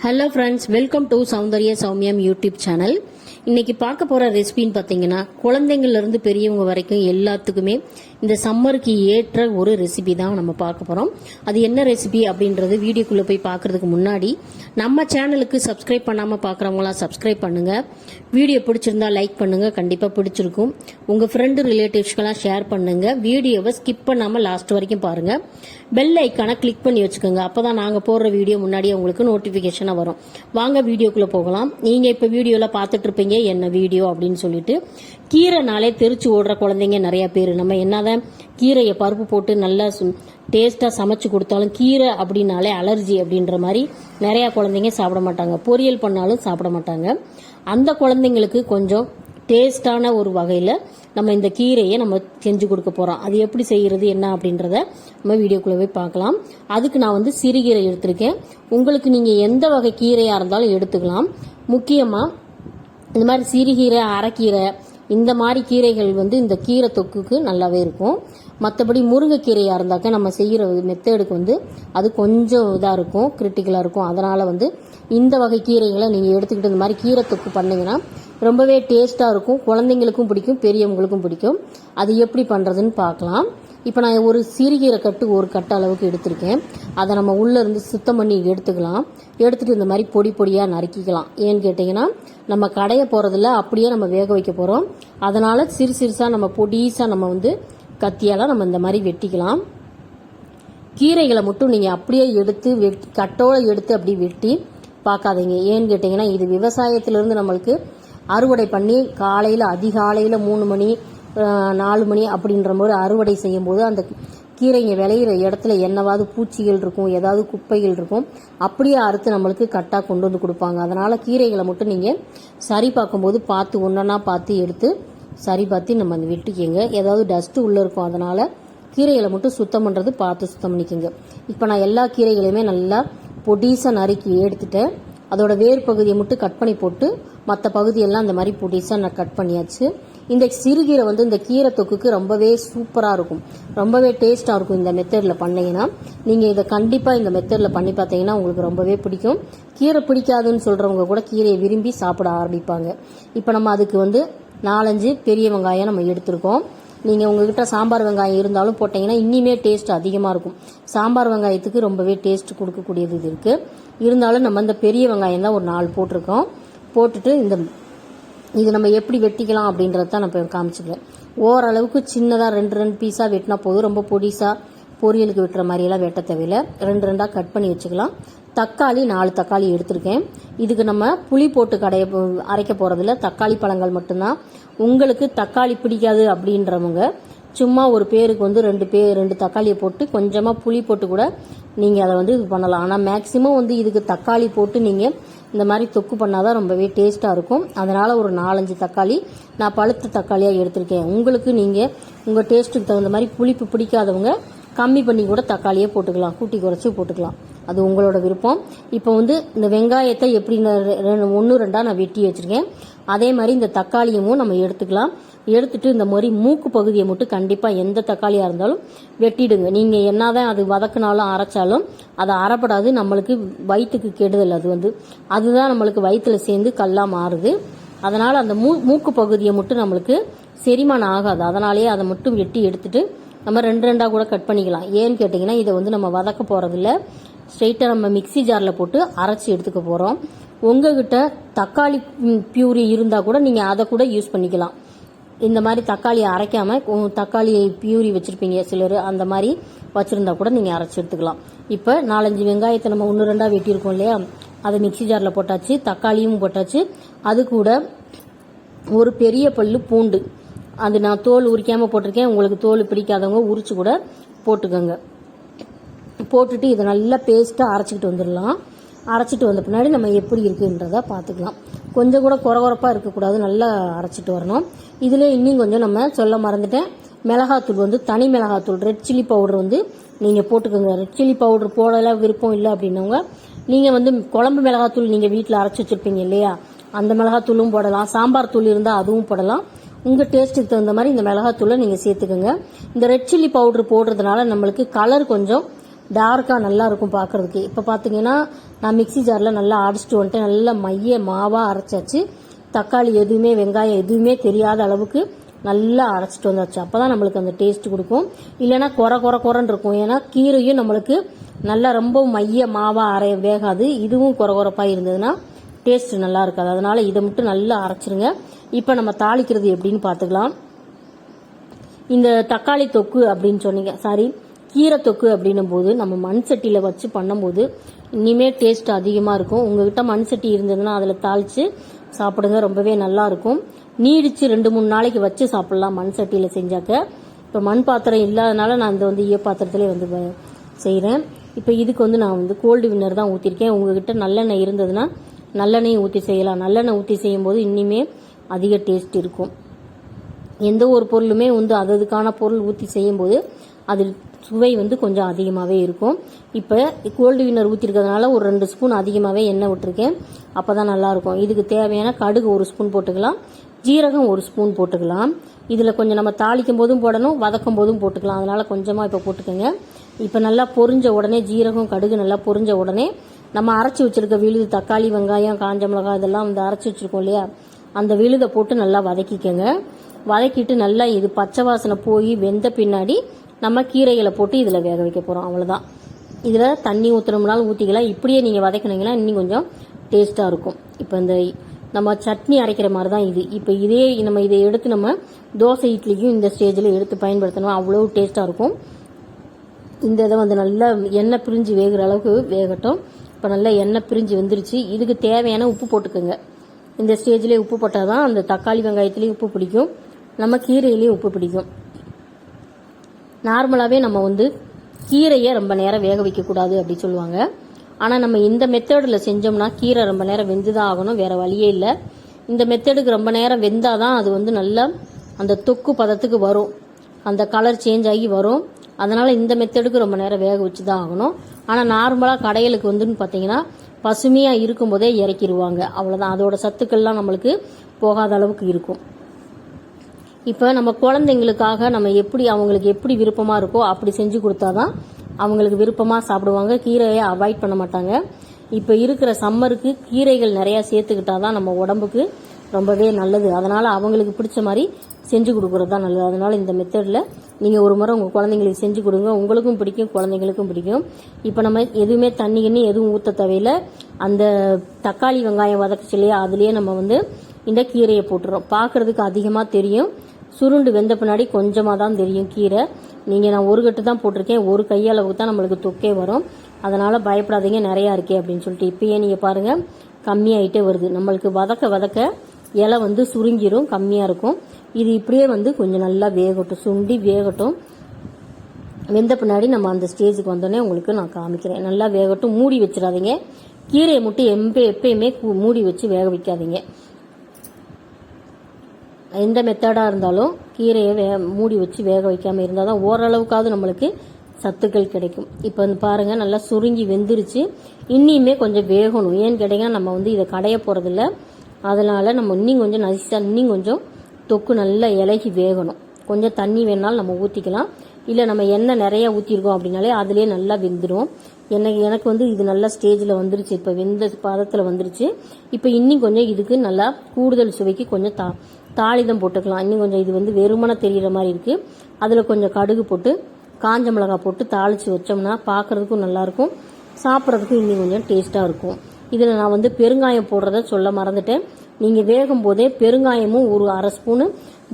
Hello friends welcome to Soundarya Sowmiyam YouTube channel இன்னைக்கு பார்க்க போற ரெசிபின்னு பார்த்தீங்கன்னா குழந்தைங்கள்லேருந்து பெரியவங்க வரைக்கும் எல்லாத்துக்குமே இந்த சம்மருக்கு ஏற்ற ஒரு ரெசிபி தான் நம்ம பார்க்க போகிறோம் அது என்ன ரெசிபி அப்படின்றது வீடியோக்குள்ளே போய் பார்க்கறதுக்கு முன்னாடி நம்ம சேனலுக்கு சப்ஸ்கிரைப் பண்ணாமல் பார்க்குறவங்களாம் சப்ஸ்கிரைப் பண்ணுங்கள் வீடியோ பிடிச்சிருந்தா லைக் பண்ணுங்கள் கண்டிப்பாக பிடிச்சிருக்கும். உங்கள் ஃப்ரெண்டு ரிலேட்டிவ்ஸ்க்கெல்லாம் ஷேர் பண்ணுங்கள் வீடியோவை ஸ்கிப் பண்ணாமல் லாஸ்ட் வரைக்கும் பாருங்கள் பெல் ஐக்கானை கிளிக் பண்ணி வச்சுக்கோங்க. அப்போ தான் நாங்கள் போடுற வீடியோ முன்னாடியே உங்களுக்கு நோட்டிஃபிகேஷனாக வரும். வாங்க வீடியோக்குள்ளே போகலாம். நீங்கள் இப்போ வீடியோவில் பார்த்துட்ருப்பீங்க என்ன வீடியோ அப்படின்னு சொல்லிட்டு. கீரைனாலே தெரிச்சு ஓடுற குழந்தைங்க நிறைய பேர். நம்ம என்னதான் கீரையை பருப்பு போட்டு நல்லா டேஸ்ட்டாக சமைச்சு கொடுத்தாலும் கீரை அப்படின்னாலே அலர்ஜி அப்படின்ற மாதிரி நிறையா குழந்தைங்க சாப்பிட மாட்டாங்க. பொரியல் பண்ணாலும் சாப்பிட மாட்டாங்க. அந்த குழந்தைங்களுக்கு கொஞ்சம் டேஸ்டான ஒரு வகையில் நம்ம இந்த கீரையை நம்ம செஞ்சு கொடுக்க போகிறோம் அது எப்படி செய்கிறது என்ன அப்படின்றத நம்ம வீடியோக்குள்ளே போய் பார்க்கலாம். அதுக்கு நான் வந்து சிறுகீரை எடுத்திருக்கேன். உங்களுக்கு நீங்கள் எந்த வகை கீரையாக இருந்தாலும் எடுத்துக்கலாம். முக்கியமாக இந்த மாதிரி சிறுகீரை அரைக்கீரை இந்த மாதிரி கீரைகள் வந்து இந்த கீரை தொக்குக்கு நல்லாவே இருக்கும். மற்றபடி முருங்கைக்கீரையாக இருந்தாக்க நம்ம செய்கிற மெத்தேடுக்கு வந்து அது கொஞ்சம் இதாக இருக்கும் கிரிட்டிக்கலாக இருக்கும். அதனால் வந்து இந்த வகை கீரைகளை நீங்கள் எடுத்துக்கிட்டு இந்த மாதிரி கீரை தொக்கு பண்ணிங்கன்னா ரொம்பவே டேஸ்ட்டாக இருக்கும். குழந்தைங்களுக்கும் பிடிக்கும் பெரியவங்களுக்கும் பிடிக்கும். அது எப்படி பண்ணுறதுன்னு பார்க்கலாம். இப்போ நான் ஒரு சிறுகீரை கட்டு ஒரு கட்டு அளவுக்கு எடுத்திருக்கேன். அதை நம்ம உள்ளே இருந்து சுத்தம் பண்ணி எடுத்துக்கலாம். எடுத்துகிட்டு இந்த மாதிரி பொடி பொடியாக நறுக்கிக்கலாம். ஏன்னு கேட்டிங்கன்னா நம்ம கடைய போகிறதில்ல அப்படியே நம்ம வேக வைக்க போகிறோம் அதனால் சிறு சிறுசாக நம்ம பொடிசாக நம்ம வந்து கத்தியால் நம்ம இந்த மாதிரி வெட்டிக்கலாம். கீரைகளை மட்டும் நீங்கள் அப்படியே எடுத்து வெட்டி கட்டோடு எடுத்து அப்படி வெட்டி பார்க்காதீங்க. ஏன்னு கேட்டிங்கன்னா இது விவசாயத்திலேருந்து நம்மளுக்கு அறுவடை பண்ணி காலையில் அதிகாலையில் மூணு மணி நாலு மணி அப்படின்ற மாதிரி அறுவடை செய்யும் போது அந்த கீரைங்க விளையிற இடத்துல என்னவாவது பூச்சிகள் இருக்கும் ஏதாவது குப்பைகள் இருக்கும் அப்படியே அறுத்து நம்மளுக்கு கட்டாக கொண்டு வந்து கொடுப்பாங்க. அதனால் கீரைகளை மட்டும் நீங்கள் சரி பார்க்கும்போது பார்த்து ஒன்றா பார்த்து எடுத்து சரி பார்த்து நம்ம அந்த வெட்டிக்கங்க. ஏதாவது டஸ்ட்டு உள்ளே இருக்கும் அதனால் கீரைகளை மட்டும் சுத்தம் பண்ணுறது பார்த்து சுத்தம் பண்ணிக்கோங்க. இப்போ நான் எல்லா கீரைகளையுமே நல்லா பொடிசாக நறுக்கி எடுத்துட்டேன். அதோட வேர் பகுதியை மட்டும் கட் பண்ணி போட்டு மற்ற பகுதியெல்லாம் அந்த மாதிரி பொடிசாக நான் கட் பண்ணியாச்சு. இந்த சிறுகீரை வந்து இந்த கீரை தொக்குக்கு ரொம்பவே சூப்பராக இருக்கும். ரொம்பவே டேஸ்ட்டாக இருக்கும் இந்த மெத்தடில் பண்ணிங்கன்னா. நீங்கள் இதை கண்டிப்பாக இந்த மெத்தடில் பண்ணி பார்த்தீங்கன்னா உங்களுக்கு ரொம்பவே பிடிக்கும். கீரை பிடிக்காதுன்னு சொல்கிறவங்க கூட கீரையை விரும்பி சாப்பிட ஆரம்பிப்பாங்க. இப்போ நம்ம அதுக்கு வந்து நாலஞ்சு பெரிய வெங்காயம் நம்ம எடுத்திருக்கோம். நீங்கள் உங்ககிட்ட சாம்பார் வெங்காயம் இருந்தாலும் போட்டிங்கன்னா இன்னிமே டேஸ்ட் அதிகமாக இருக்கும். சாம்பார் வெங்காயத்துக்கு ரொம்பவே டேஸ்ட் கொடுக்கக்கூடியது இது இருக்குது இருந்தாலும் நம்ம இந்த பெரிய வெங்காயம் தான் ஒரு நாலு போட்டிருக்கோம். போட்டுட்டு இந்த இது நம்ம எப்படி வெட்டிக்கலாம் அப்படின்றத தான் நான் இப்போ காமிச்சுக்கிறேன். ஓரளவுக்கு சின்னதாக ரெண்டு ரெண்டு பீஸாக வெட்டினா போதும். ரொம்ப பொடிசாக பொரியலுக்கு வெட்டுற மாதிரியெல்லாம் வெட்ட தேவையில்ல. ரெண்டு ரெண்டாக கட் பண்ணி வச்சுக்கலாம். தக்காளி நாலு தக்காளி எடுத்திருக்கேன். இதுக்கு நம்ம புளி போட்டு கடைய அரைக்க போகிறதில்ல தக்காளி பழங்கள் மட்டும்தான். உங்களுக்கு தக்காளி பிடிக்காது அப்படின்றவங்க சும்மா ஒரு பேருக்கு வந்து ரெண்டு பே ரெண்டு தக்காளியை போட்டு கொஞ்சமாக புளி போட்டு கூட நீங்கள் அதை வந்து இது பண்ணலாம். ஆனால் மேக்ஸிமம் வந்து இதுக்கு தக்காளி போட்டு நீங்கள் இந்த மாதிரி தொக்கு பண்ணாதான் ரொம்பவே டேஸ்ட்டாக இருக்கும். அதனால் ஒரு நாலஞ்சு தக்காளி நான் பழுத்த தக்காளியாக எடுத்திருக்கேன். உங்களுக்கு நீங்கள் உங்கள் டேஸ்ட்டுக்கு தகுந்த மாதிரி புளிப்பு பிடிக்காதவங்க கம்மி பண்ணி கூட தக்காளியே போட்டுக்கலாம். கூட்டி குறைச்சி போட்டுக்கலாம். அது உங்களோட விருப்பம். இப்போ வந்து இந்த வெங்காயத்தை எப்படி ஒன்று ரெண்டாக நான் வெட்டி வச்சுருக்கேன். அதே மாதிரி இந்த தக்காளியமும் நம்ம எடுத்துக்கலாம். எடுத்துட்டு இந்த மாதிரி மூக்கு பகுதியை மட்டும் கண்டிப்பாக எந்த தக்காளியாக இருந்தாலும் வெட்டிடுங்க. நீங்கள் என்னதான் அது வதக்குனாலும் அரைச்சாலும் அதை அறப்படாது நம்மளுக்கு வயிற்றுக்கு கெடுதல் அது வந்து. அதுதான் நம்மளுக்கு வயிற்றுல சேர்ந்து கல்லாக மாறுது. அதனால் அந்த மூ மூக்கு பகுதியை மட்டும் நம்மளுக்கு செரிமானம் ஆகாது. அதனாலேயே அதை மட்டும் வெட்டி எடுத்துட்டு நம்ம ரெண்டு ரெண்டாக கூட கட் பண்ணிக்கலாம். ஏன்னு கேட்டிங்கன்னா இதை வந்து நம்ம வதக்க போகிறதில்ல ஸ்ட்ரெயிட்டாக நம்ம மிக்ஸி ஜாரில் போட்டு அரைச்சி எடுத்துக்க போகிறோம் உங்ககிட்ட தக்காளி பியூரி இருந்தால் கூட நீங்கள் அதை கூட யூஸ் பண்ணிக்கலாம். இந்த மாதிரி தக்காளியை அரைக்காமல் தக்காளி பியூரி வச்சுருப்பீங்க சிலர் அந்த மாதிரி வச்சுருந்தா கூட நீங்கள் அரைச்சி எடுத்துக்கலாம். இப்போ நாலஞ்சு வெங்காயத்தை நம்ம ஒன்று ரெண்டாக வெட்டியிருக்கோம் இல்லையா? அதை மிக்ஸி ஜாரில் போட்டாச்சு தக்காளியும் போட்டாச்சு. அது கூட ஒரு பெரிய பல்லு பூண்டு. அது நான் தோல் உரிக்காமல் போட்டிருக்கேன். உங்களுக்கு தோல் பிடிக்காதவங்க உரிச்சு கூட போட்டுக்கோங்க. போட்டுட்டு இதை நல்லா பேஸ்ட்டாக அரைச்சிக்கிட்டு வந்துடலாம். அரைச்சிட்டு வந்த பின்னாடி நம்ம எப்படி இருக்குன்றத பார்த்துக்கலாம். கொஞ்சம் கூட குறகுறப்பாக இருக்கக்கூடாது நல்லா அரைச்சிட்டு வரணும். இதில் இன்னும் கொஞ்சம் நம்ம சொல்ல மறந்துட்டேன். மிளகாத்தூள் வந்து தனி மிளகாத்தூள் ரெட் சில்லி பவுடர் வந்து நீங்கள் போட்டுக்கோங்க. ரெட் சில்லி பவுடர் போடல விருப்பம் இல்லை அப்படின்னவங்க நீங்கள் வந்து குழம்பு மிளகாத்தூள் நீங்கள் வீட்டில் அரைச்சி வச்சிருப்பீங்க இல்லையா? அந்த மிளகாத்தூளும் போடலாம். சாம்பார் தூள் இருந்தால் அதுவும் போடலாம். உங்கள் டேஸ்ட்டுக்கு தகுந்த மாதிரி இந்த மிளகாத்தூளை நீங்கள் சேர்த்துக்கோங்க. இந்த ரெட் சில்லி பவுடர் போடுறதுனால நம்மளுக்கு கலர் கொஞ்சம் டார்க்காக நல்லாயிருக்கும் பார்க்குறதுக்கு. பார்க்கறதுக்கு இப்போ பார்த்தீங்கன்னா நான் மிக்ஸி ஜாரில் நல்லா அரைச்சிட்டு வந்துட்டு நல்லா மைய மாவாக அரைச்சாச்சு. தக்காளி எதுவுமே வெங்காயம் எதுவுமே தெரியாத அளவுக்கு நல்லா அரைச்சிட்டு வந்தாச்சு. அப்போ தான் நம்மளுக்கு அந்த டேஸ்ட் கொடுக்கும். இல்லைன்னா குறை குறை குறைன்னு இருக்கும். ஏன்னா கீரையும் நம்மளுக்கு நல்லா ரொம்ப மைய மாவாக அரைய வேகாது. இதுவும் குறை குறைப்பாக இருந்ததுன்னா டேஸ்ட் நல்லா இருக்காது. அதனால் இதை மட்டும் நல்லா அரைச்சிருங்க. இப்போ நம்ம தாளிக்கிறது எப்படின்னு பார்த்துக்கலாம் இந்த தக்காளி தொக்கு அப்படின்னு சொன்னீங்க. சாரி கீரை தொக்கு அப்படின்னும் போது நம்ம மண் சட்டியில் வச்சு பண்ணும்போது இனிமே டேஸ்ட் அதிகமாக இருக்கும். உங்ககிட்ட மண் சட்டி இருந்ததுன்னா அதில் தாளித்து சாப்பிடுங்க. ரொம்பவே நல்லா இருக்கும். நீடிச்சு ரெண்டு மூணு நாளைக்கு வச்சு சாப்பிட்லாம் மண் சட்டியில் செஞ்சாக்க. இப்போ மண் பாத்திரம் இல்லாதனால நான் இந்த வந்து ஈய பாத்திரத்திலே வந்து செய்கிறேன் இப்போ இதுக்கு வந்து நான் வந்து கோல்டு வின்னர் தான் ஊற்றிருக்கேன் உங்ககிட்ட நல்லெண்ணெய் இருந்ததுன்னா நல்லெண்ணெய் ஊற்றி செய்யலாம். நல்லெண்ணெய் ஊற்றி செய்யும்போது இன்னுமே அதிக டேஸ்ட் இருக்கும். எந்த ஒரு பொருளுமே வந்து அது அதுக்கான பொருள் ஊற்றி செய்யும்போது அதில் சுவை வந்து கொஞ்சம் அதிகமாகவே இருக்கும். இப்போ கோல்டு வின்னர் ஊற்றிருக்கிறதுனால ஒரு ரெண்டு ஸ்பூன் அதிகமாகவே எண்ணெய் விட்டுருக்கேன். அப்போ தான் நல்லாயிருக்கும். இதுக்கு தேவையான கடுகு ஒரு ஸ்பூன் போட்டுக்கலாம். ஜீரகம் ஒரு ஸ்பூன் போட்டுக்கலாம். இதில் கொஞ்சம் நம்ம தாளிக்கும் போதும் போடணும் வதக்கும் போதும் போட்டுக்கலாம். அதனால் கொஞ்சமாக இப்போ போட்டுக்கோங்க. இப்போ நல்லா பொரிஞ்ச உடனே ஜீரகம் கடுகு நல்லா பொரிஞ்ச உடனே நம்ம அரைச்சி வச்சிருக்க விழுது தக்காளி வெங்காயம் காஞ்ச மிளகாய் இதெல்லாம் வந்து அரைச்சி வச்சிருக்கோம் இல்லையா? அந்த விழுதை போட்டு நல்லா வதக்கிக்கோங்க. வதக்கிட்டு நல்லா இது பச்சை வாசனை போய் வெந்த பின்னாடி நம்ம கீரைகளை போட்டு இதில் வேக வைக்க போகிறோம் அவ்வளோதான் இதில் தண்ணி ஊற்றுனோம்னாலும் ஊற்றிக்கலாம் இப்படியே நீங்கள் வதக்கினீங்கன்னா இன்னும் கொஞ்சம் டேஸ்ட்டாக இருக்கும். இப்போ இந்த நம்ம சட்னி அரைக்கிற மாதிரி தான் இது. இப்போ இதே நம்ம இதை எடுத்து நம்ம தோசை இட்லிக்கும் இந்த ஸ்டேஜில் எடுத்து பயன்படுத்தணும். அவ்வளோ டேஸ்ட்டாக இருக்கும். இந்த இதை வந்து நல்லா எண்ணெய் பிரிஞ்சு வேகிற அளவுக்கு வேகட்டும். இப்போ நல்லா எண்ணெய் பிரிஞ்சு வந்துருச்சு. இதுக்கு தேவையான உப்பு போட்டுக்கோங்க. இந்த ஸ்டேஜ்லேயே உப்பு போட்டால் தான் அந்த தக்காளி வெங்காயத்துலேயும் உப்பு பிடிக்கும். நம்ம கீரையிலையும் உப்பு பிடிக்கும். நார்மலாகவே நம்ம வந்து கீரையை ரொம்ப நேரம் வேக வைக்கக்கூடாது அப்படி சொல்லுவாங்க. ஆனால் நம்ம இந்த மெத்தடில் செஞ்சோம்னா கீரை ரொம்ப நேரம் வெந்து தான் ஆகணும் வேறு வழியே இல்லை. இந்த மெத்தடுக்கு ரொம்ப நேரம் வெந்தால் தான் அது வந்து நல்லா அந்த தொக்கு பதத்துக்கு வரும். அந்த கலர் சேஞ்ச் ஆகி வரும். அதனால் இந்த மெத்தடுக்கு ரொம்ப நேரம் வேக வச்சு தான் ஆகணும். ஆனால் நார்மலாக கடைகளுக்கு வந்துன்னு பார்த்தீங்கன்னா பசுமையாக இருக்கும்போதே இறக்கிடுவாங்க அவ்வளோதான் அதோட சத்துக்கள்லாம் நம்மளுக்கு போகாத அளவுக்கு இருக்கும். இப்போ நம்ம குழந்தைங்களுக்காக நம்ம எப்படி அவங்களுக்கு எப்படி விருப்பமாக இருக்கோ அப்படி செஞ்சு கொடுத்தாதான் அவங்களுக்கு விருப்பமாக சாப்பிடுவாங்க. கீரையை அவாய்ட் பண்ண மாட்டாங்க. இப்போ இருக்கிற சம்மருக்கு கீரைகள் நிறையா சேர்த்துக்கிட்டா தான் நம்ம உடம்புக்கு ரொம்பவே நல்லது. அதனால் அவங்களுக்கு பிடிச்ச மாதிரி செஞ்சு கொடுக்குறது தான் நல்லது. அதனால் இந்த மெத்தடில் நீங்கள் ஒரு முறை உங்கள் குழந்தைங்களுக்கு செஞ்சு கொடுங்க. உங்களுக்கும் பிடிக்கும் குழந்தைங்களுக்கும் பிடிக்கும். இப்போ நம்ம எதுவுமே தண்ணி கிண்ணி எதுவும் ஊற்ற தேவையில்ல. அந்த தக்காளி வெங்காயம் வதக்குச்சு இல்லையா அதுலேயே நம்ம வந்து இந்த கீரையை போட்டுறோம். பார்க்கறதுக்கு அதிகமாக தெரியும். சுருண்டு வெந்த பின்னாடி கொஞ்சமாக தான் தெரியும் கீரை. நீங்கள் நான் ஒரு கட்டு தான் போட்டிருக்கேன். ஒரு கையளவுக்கு தான் நம்மளுக்கு தொக்கே வரும். அதனால் பயப்படாதீங்க நிறையா இருக்கே அப்படின்னு சொல்லிட்டு இப்போயே நீங்கள் பாருங்கள் கம்மியாயிட்டே வருது. நம்மளுக்கு வதக்க வதக்க இலை வந்து சுருங்கிரும் கம்மியாக இருக்கும். இது இப்படியே வந்து கொஞ்சம் நல்லா வேகட்டும் சுண்டி வேகட்டும். வெந்த பின்னாடி நம்ம அந்த ஸ்டேஜுக்கு வந்தோடனே உங்களுக்கு நான் காமிக்கிறேன். நல்லா வேகட்டும் மூடி வச்சிடாதீங்க. கீரையை மட்டும் எம்ப எப்பயுமே மூடி வச்சு வேக வைக்காதீங்க. எந்த மெத்தடாக இருந்தாலும் கீரையை வே மூடி வச்சு வேக வைக்காமல் இருந்தால் தான் ஓரளவுக்காவது நம்மளுக்கு சத்துக்கள் கிடைக்கும். இப்போ வந்து பாருங்கள் நல்லா சுருங்கி வெந்துருச்சு. இன்னியுமே கொஞ்சம் வேகணும். ஏன்னு கேட்டிங்கன்னா நம்ம வந்து இதை கடைய போகிறதில்ல அதனால் நம்ம இன்னும் கொஞ்சம் நசிச்சா இன்னும் கொஞ்சம் தொக்கு நல்லா இலகி வேகணும். கொஞ்சம் தண்ணி வேணாலும் நம்ம ஊற்றிக்கலாம் இல்லை நம்ம எண்ணெய் நிறைய ஊற்றிருக்கோம் அப்படின்னாலே அதுலேயே நல்லா வெந்துடும் எனக்கு எனக்கு வந்து இது நல்லா ஸ்டேஜில் வந்துருச்சு. இப்போ வெந்த பதத்தில் வந்துருச்சு. இப்போ இன்னும் கொஞ்சம் இதுக்கு நல்லா கூடுதல் சுவைக்கு கொஞ்சம் தா தாளிதம் போட்டுக்கலாம். இன்னும் கொஞ்சம் இது வந்து வெறுமனை தெரிகிற மாதிரி இருக்குது அதில் கொஞ்சம் கடுகு போட்டு காஞ்ச மிளகாய் போட்டு தாளித்து வச்சோம்னா பார்க்குறதுக்கும் நல்லாயிருக்கும் சாப்பிட்றதுக்கும் இன்னும் கொஞ்சம் டேஸ்ட்டாக இருக்கும். இதில் நான் வந்து பெருங்காயம் போடுறத சொல்ல மறந்துட்டேன். நீங்கள் வேகும் போதே பெருங்காயமும் ஒரு அரை ஸ்பூனு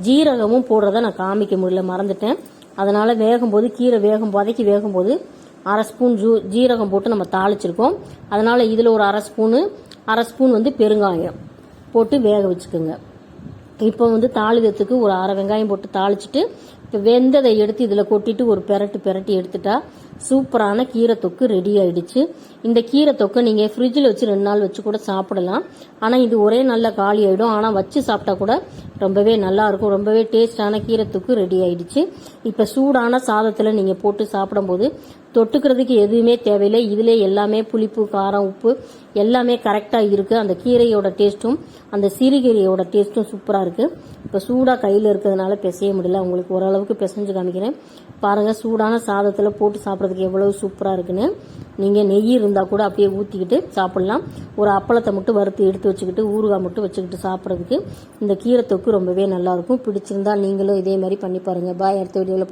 ஜீரகமும் போடுறத நான் காமிக்க முடியல மறந்துட்டேன். அதனால் வேகும்போது கீரை வேகும் வதக்கி வேகும்போது அரை ஸ்பூன் ஜூ ஜீரகம் போட்டு நம்ம தாளிச்சிருக்கோம். அதனால் இதில் ஒரு அரை ஸ்பூனு அரை ஸ்பூன் வந்து பெருங்காயம் போட்டு வேக வச்சுக்கோங்க. இப்போ வந்து தாளிதத்துக்கு ஒரு அரை வெங்காயம் போட்டு தாளிச்சிட்டு இப்போ வெந்ததை எடுத்து இதில் கொட்டிட்டு ஒரு பெரட்டு பெரட்டி எடுத்துட்டா சூப்பரான கீரை தொக்கு ரெடி ஆயிடுச்சு. இந்த கீரை தொக்கை நீங்கள் ஃப்ரிட்ஜில் வச்சு ரெண்டு நாள் வச்சு கூட சாப்பிடலாம். ஆனால் இது ஒரே நல்ல காலி ஆகிடும் ஆனால் வச்சு சாப்பிட்டா கூட ரொம்பவே நல்லா இருக்கும். ரொம்பவே டேஸ்டான கீரை தொக்கு ரெடி ஆயிடுச்சு. இப்போ சூடான சாதத்தில் நீங்கள் போட்டு சாப்பிடும்போது தொட்டுக்கிறதுக்கு எதுவுமே தேவையில்லை. இதிலே எல்லாமே புளிப்பு காரம் உப்பு எல்லாமே கரெக்டாக இருக்குது அந்த கீரையோட டேஸ்ட்டும் அந்த சிறுகீரையோட டேஸ்ட்டும் சூப்பராக இருக்குது இப்போ சூடாக கையில் இருக்கிறதுனால பிசைய முடியல. உங்களுக்கு ஓரளவுக்கு பிசைஞ்சு காமிக்கிறேன். பாருங்கள் சூடான சாதத்தில் போட்டு சாப்பிட சாப்பிட்றதுக்கு எவ்வளோ சூப்பராக இருக்குன்னு நீங்கள் நெய் இருந்தால் கூட அப்படியே ஊற்றிக்கிட்டு சாப்பிட்லாம். ஒரு அப்பளத்தை மட்டும் வறுத்து எடுத்து வச்சுக்கிட்டு ஊறுகாய் மட்டும் வச்சுக்கிட்டு சாப்பிட்றதுக்கு இந்த கீரை தொக்கு ரொம்பவே நல்லாயிருக்கும் பிடிச்சிருந்தா நீங்களும் இதே மாதிரி பண்ணி பாருங்கள் பாய் அடுத்த வீடியோவில்